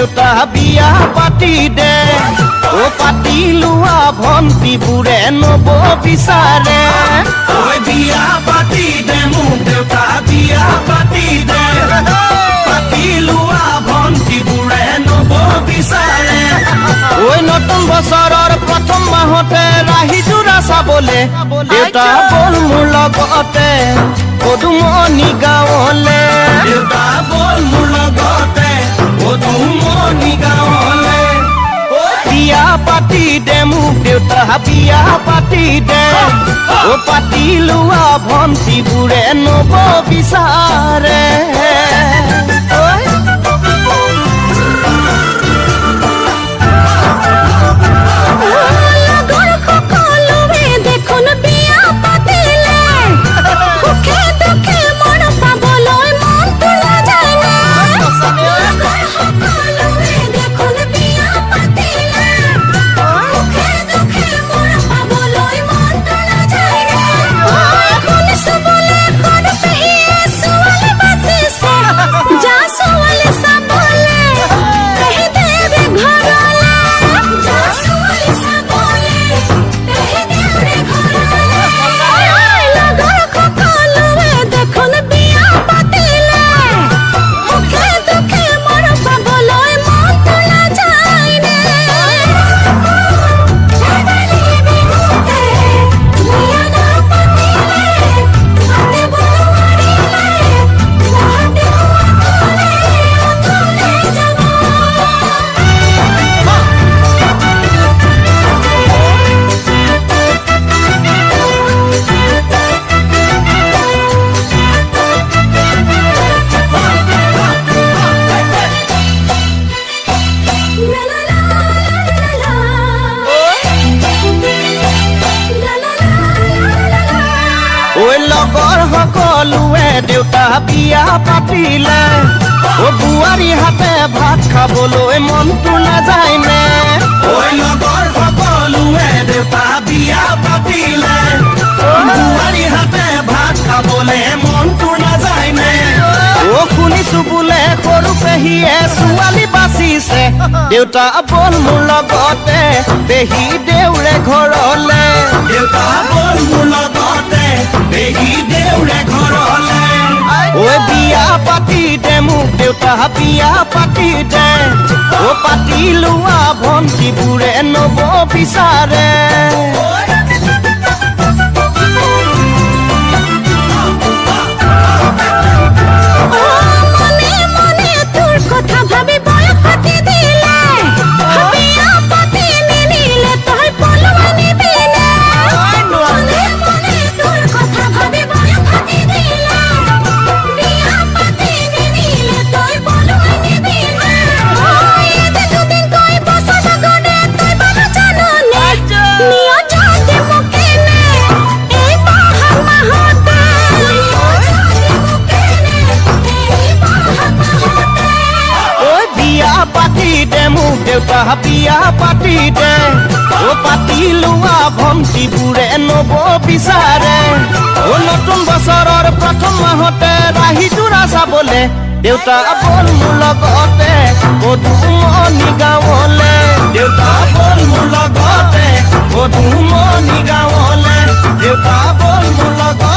দেউতা বিয়া পাতি দে। অ পাতি লোৱা ভণ্টিবোৰে নব বিচাৰে। ঐ বিয়া পাতি দে মোক দেউতা বিয়া পাতি দে। পাতি লোৱা ভণ্টিবোৰে নব বিচাৰে। ঐ নতুন বছৰৰ প্ৰথম মাহতে ৰাহি যোৰা চাবলে। দেউতা বল মোৰ লগতে। পদুমণি গাঁৱলে দে মোক দেউতা বিয়া পাতি দে পাতি লোৱা ভণ্টিবোৰে নব বিচাৰে। দেউতা বিয়া পাতিলে। অ বোৱাৰী হাতে ভাত খাবলৈ মনটো ঐ লগৰ সকলোৱে দেউতা বিয়া পাতিলে। বোৱাৰী হাতে ভাত খাবলে মনটো নাযায়নে অ শুনিছো বোলে সৰু পেহীয়ে ছোৱালী বাচিছে দেউতা বল মোৰ লগতে পেহী দেউৰে ঘৰলে। দেউতা বল মোৰ লগতে পেহী দেউৰে ঘৰলে। পাতি দে মোক দেউতা বিয়া পাতি দে অ পাতি লোৱা ভণ্টিবোৰে নব বিচাৰে মোক দেউতা বিয়া পাতি দে অ পাতি লোৱা ভণ্টিবোৰে নব বিচাৰে অ নতুন বছৰৰ প্ৰথম মাহতে ৰাহি যোৰা চাবলে দেউতা বল মোৰ লগতে পদুমণি গাঁৱলে। দেউতা বল মোৰ লগতে পদুমণি গাঁৱলে। দেউতা বল মোৰ লগতে